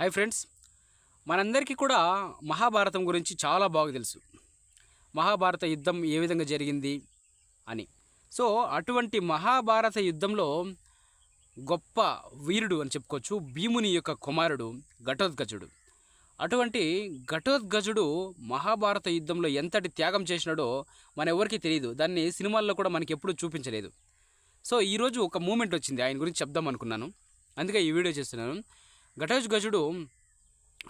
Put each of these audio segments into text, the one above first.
Hi friends. మనందరికీ కూడా మహాభారతం గురించి చాలా బాగా తెలుసు. మహాభారత యుద్ధం ఏ విధంగా జరిగింది అని. సో అటువంటి మహాభారత యుద్ధంలో గొప్ప వీరుడు అని చెప్పుకోవచ్చు భీముని యొక్క కుమారుడు ఘటోద్గజుడు. అటువంటి ఘటోద్గజుడు మహాభారత యుద్ధంలో ఎంతటి త్యాగం చేసినాడో మన ఎవరికీ తెలియదు. దాన్ని సినిమాల్లో కూడా మనకి ఎప్పుడూ చూపించలేదు. సో ఈరోజు ఒక మూమెంట్ వచ్చింది. ఆయన గురించి చెప్దాం అనుకున్నాను. అందుకే ఈ వీడియో చేస్తున్నాను. ఘటోజ్గజుడు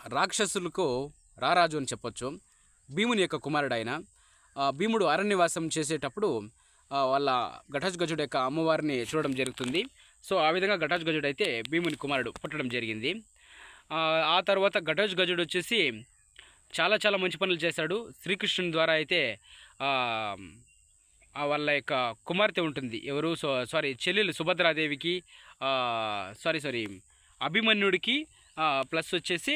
రాక్షసులకు రారాజు అని చెప్పొచ్చు. భీముని యొక్క కుమారుడు ఆయన భీముడు అరణ్యవాసం చేసేటప్పుడు వాళ్ళ ఘటోజ్గజుడు యొక్క అమ్మవారిని చూడడం జరుగుతుంది. సో ఆ విధంగా ఘటోజ్గజుడు అయితే భీముని కుమారుడు పుట్టడం జరిగింది. ఆ, తర్వాత ఘటోజ్గజుడు వచ్చేసి చాలా చాలా మంచి పనులు చేశాడు. శ్రీకృష్ణుని ద్వారా అయితే ఆ, వాళ్ళ యొక్క కుమార్తె ఉంటుంది. ఎవరు? సో సారీ చెల్లెలు సుభద్రాదేవికి సారీ సారీ అభిమన్యుడికి ప్లస్ వచ్చేసి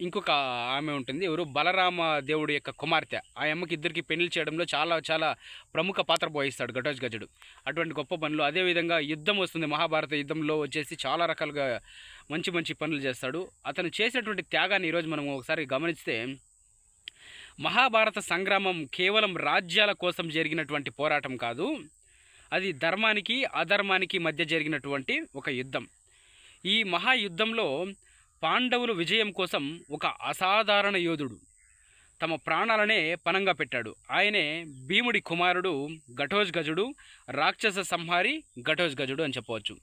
ఇంకొక ఆమె ఉంటుంది. ఎవరు? బలరామ దేవుడి యొక్క కుమార్తె. ఆ అమ్మకి ఇద్దరికి పెళ్ళి చేయడంలో చాలా చాలా ప్రముఖ పాత్ర పోయిస్తాడు ఘటోజ్ గజుడు. అటువంటి గొప్ప పనులు అదేవిధంగా యుద్ధం వస్తుంది. మహాభారత యుద్ధంలో వచ్చేసి చాలా రకాలుగా మంచి మంచి పనులు చేస్తాడు. అతను చేసినటువంటి త్యాగాన్ని ఈరోజు మనం ఒకసారి గమనిస్తే మహాభారత సంగ్రామం కేవలం రాజ్యాల కోసం జరిగినటువంటి పోరాటం కాదు. అది ధర్మానికి అధర్మానికి మధ్య జరిగినటువంటి ఒక యుద్ధం. ఈ మహాయుద్ధంలో పాండవులు విజయం కోసం ఒక అసాధారణ యోధుడు. తమ ప్రాణాలనే పనంగా పెట్టాడు. ఆయనే భీముడి కుమారుడు ఘటోజ్ గజుడు రాక్షస సంహారి ఘటోజ్ గజుడు అని చెప్పవచ్చు.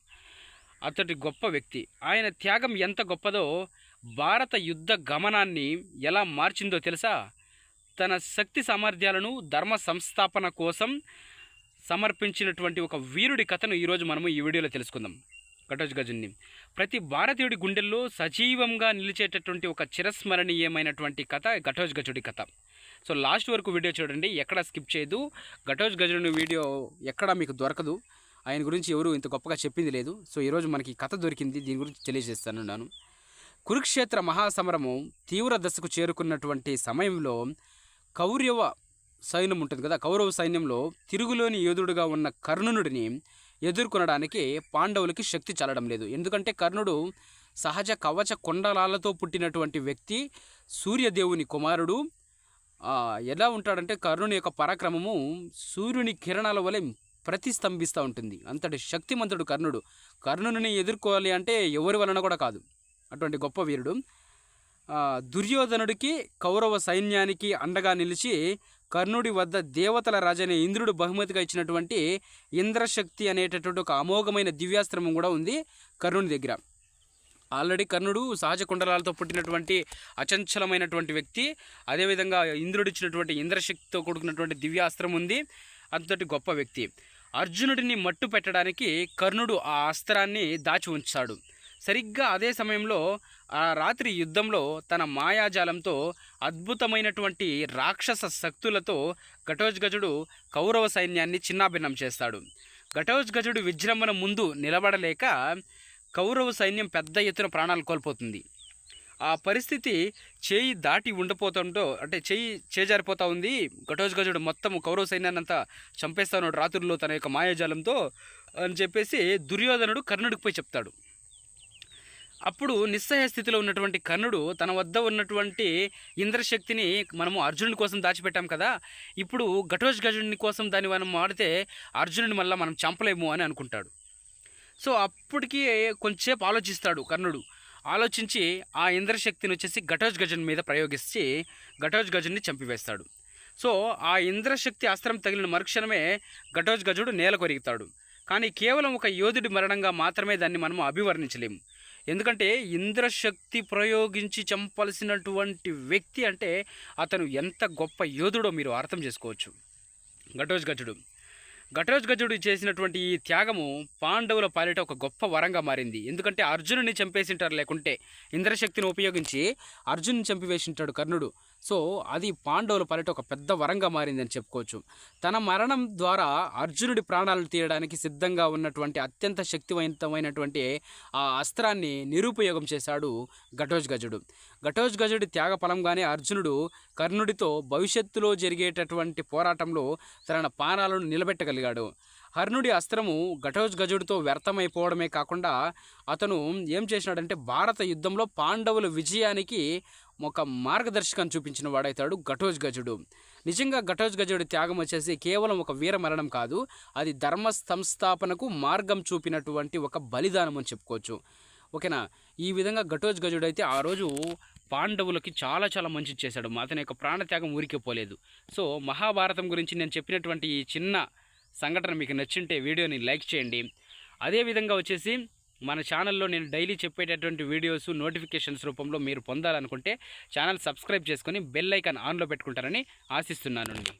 అతడి గొప్ప వ్యక్తి. ఆయన త్యాగం ఎంత గొప్పదో భారత యుద్ధ గమనాన్ని ఎలా మార్చిందో తెలుసా? తన శక్తి సామర్థ్యాలను ధర్మ సంస్థాపన కోసం సమర్పించినటువంటి ఒక వీరుడి కథను ఈరోజు మనము ఈ వీడియోలో తెలుసుకుందాం. ఘటోజ్ గజుని ప్రతి భారతీయుడి గుండెల్లో సజీవంగా నిలిచేటటువంటి ఒక చిరస్మరణీయమైనటువంటి కథ ఘటోజ్ గజుడి కథ. సో లాస్ట్ వరకు వీడియో చూడండి ఎక్కడ స్కిప్ చేయదు. ఘటోజ్ గజుడి వీడియో ఎక్కడా మీకు దొరకదు. ఆయన గురించి ఎవరు ఇంత గొప్పగా చెప్పింది లేదు. సో ఈరోజు మనకి కథ దొరికింది దీని గురించి తెలియజేస్తానున్నాను కురుక్షేత్ర మహాసమరము తీవ్ర దశకు చేరుకున్నటువంటి సమయంలో కౌరవ సైన్యం ఉంటుంది కదా కౌరవ సైన్యంలో తిరుగులోని యోధుడుగా ఉన్న కర్ణునుడిని ఎదుర్కొనడానికి పాండవులకి శక్తి చల్లడం లేదు. ఎందుకంటే కర్ణుడు సహజ కవచ కొండలాలతో పుట్టినటువంటి వ్యక్తి సూర్యదేవుని కుమారుడు. ఎలా ఉంటాడంటే కర్ణుని యొక్క పరాక్రమము సూర్యుని కిరణాల వలె ప్రతిస్తంభిస్తూ ఉంటుంది. అంతటి శక్తిమంతుడు కర్ణుడు. కర్ణుని ఎదుర్కోవాలి అంటే ఎవరి వలన కూడా కాదు. అటువంటి గొప్ప వీరుడు. దుర్యోధనుడికి కౌరవ సైన్యానికి అండగా నిలిచి కర్ణుడి వద్ద దేవతల రాజైన ఇంద్రుడు బహుమతిగా ఇచ్చినటువంటి ఇంద్రశక్తి అనేటటువంటి ఒక అమోఘమైన దివ్యాస్త్రమం కూడా ఉంది కర్ణుని దగ్గర. ఆల్రెడీ కర్ణుడు సహజ కుండలాలతో పుట్టినటువంటి అచంచలమైనటువంటి వ్యక్తి. అదేవిధంగా ఇంద్రుడు ఇచ్చినటువంటి ఇంద్రశక్తితో కూడుకున్నటువంటి దివ్యాస్త్రం ఉంది. అంతటి గొప్ప వ్యక్తి. అర్జునుడిని మట్టు పెట్టడానికి కర్ణుడు ఆ అస్త్రాన్ని దాచి ఉంచాడు. సరిగ్గా అదే సమయంలో ఆ రాత్రి యుద్ధంలో తన మాయాజాలంతో అద్భుతమైనటువంటి రాక్షస శక్తులతో ఘటోజ్గజుడు కౌరవ సైన్యాన్ని చిన్నాభిన్నం చేస్తాడు. ఘటోజ్గజుడు విజృంభణ ముందు నిలబడలేక కౌరవ సైన్యం పెద్ద ఎత్తున ప్రాణాలు కోల్పోతుంది. ఆ పరిస్థితి చేయి దాటి ఉండిపోతుంటో అంటే చేయి చేజారిపోతా ఉంది. ఘటోజ్గజుడు మొత్తం కౌరవ సైన్యాన్ని అంతా చంపేస్తా ఉన్నాడు రాత్రుల్లో తన యొక్క మాయాజాలంతో అని చెప్పేసి దుర్యోధనుడు కర్ణుడికి పోయి చెప్తాడు. అప్పుడు నిస్సహాయ స్థితిలో ఉన్నటువంటి కర్ణుడు తన వద్ద ఉన్నటువంటి ఇంద్రశక్తిని మనము అర్జునుడి కోసం దాచిపెట్టాం కదా. ఇప్పుడు ఘటోజ్ గజుని కోసం దాన్ని మనం ఆడితే అర్జునుడిని మళ్ళీ మనం చంపలేము అని అనుకుంటాడు. సో అప్పటికి కొంచెంసేపు ఆలోచిస్తాడు కర్ణుడు. ఆలోచించి ఆ ఇంద్రశక్తిని వచ్చేసి ఘటోజ్ గజుని మీద ప్రయోగిస్తే ఘటోజ్ గజుని చంపివేస్తాడు. సో ఆ ఇంద్రశక్తి అస్త్రం తగిలిన మరుక్షణమే ఘటోజ్ గజుడు నేల కొరిగుతాడు కానీ కేవలం ఒక యోధుడి మరణంగా మాత్రమే దాన్ని మనం అభివర్ణించలేము. ఎందుకంటే ఇంద్రశక్తి ప్రయోగించి చంపాల్సినటువంటి వ్యక్తి అంటే అతను ఎంత గొప్ప యోధుడో మీరు అర్థం చేసుకోవచ్చు. ఘటోజ్ గజుడు. ఘటోజ్ గజుడు చేసినటువంటి ఈ త్యాగము పాండవుల పాలిట ఒక గొప్ప వరంగా మారింది. ఎందుకంటే అర్జునుని చంపేసింటారు లేకుంటే ఇంద్రశక్తిని ఉపయోగించి అర్జునుని చంపివేసింటాడు కర్ణుడు. సో అది పాండవుల పాలిట ఒక పెద్ద వరంగా మారిందని చెప్పుకోవచ్చు. తన మరణం ద్వారా అర్జునుడి ప్రాణాలను తీయడానికి సిద్ధంగా ఉన్నటువంటి అత్యంత శక్తివంతమైనటువంటి ఆ అస్త్రాన్ని నిరుపయోగం చేశాడు ఘటోజ్ గజుడు. ఘటోజ్ గజుడి త్యాగ ఫలంగానే అర్జునుడు కర్ణుడితో భవిష్యత్తులో జరిగేటటువంటి పోరాటంలో తన ప్రాణాలను నిలబెట్టగలిగాడు. హర్ణుడి అస్త్రము ఘటోజ్ గజుడితో వ్యర్థమైపోవడమే కాకుండా అతను ఏం చేసినాడంటే భారత యుద్ధంలో పాండవుల విజయానికి ఒక మార్గదర్శకం చూపించిన వాడైతాడు ఘటోజ్ గజుడు. నిజంగా ఘటోజ్ గజుడి త్యాగం వచ్చేసి కేవలం ఒక వీర మరణం కాదు అది ధర్మ సంస్థాపనకు మార్గం చూపినటువంటి ఒక బలిదానం అని చెప్పుకోవచ్చు. ఓకేనా? ఈ విధంగా ఘటోజ్ గజుడు అయితే ఆ రోజు పాండవులకి చాలా చాలా మంచి చేశాడు. అతని యొక్క ప్రాణత్యాగం ఊరికే పోలేదు. సో మహాభారతం గురించి నేను చెప్పినటువంటి ఈ చిన్న సంఘటన మీకు నచ్చింటే వీడియోని లైక్ చేయండి. అదేవిధంగా వచ్చేసి మన ఛానల్లో నేను డైలీ చెప్పేటటువంటి వీడియోస్ నోటిఫికేషన్స్ రూపంలో మీరు పొందాలనుకుంటే ఛానల్ సబ్స్క్రైబ్ చేసుకొని బెల్ ఐకాన్ ఆన్లో పెట్టుకుంటారని ఆశిస్తున్నానండి.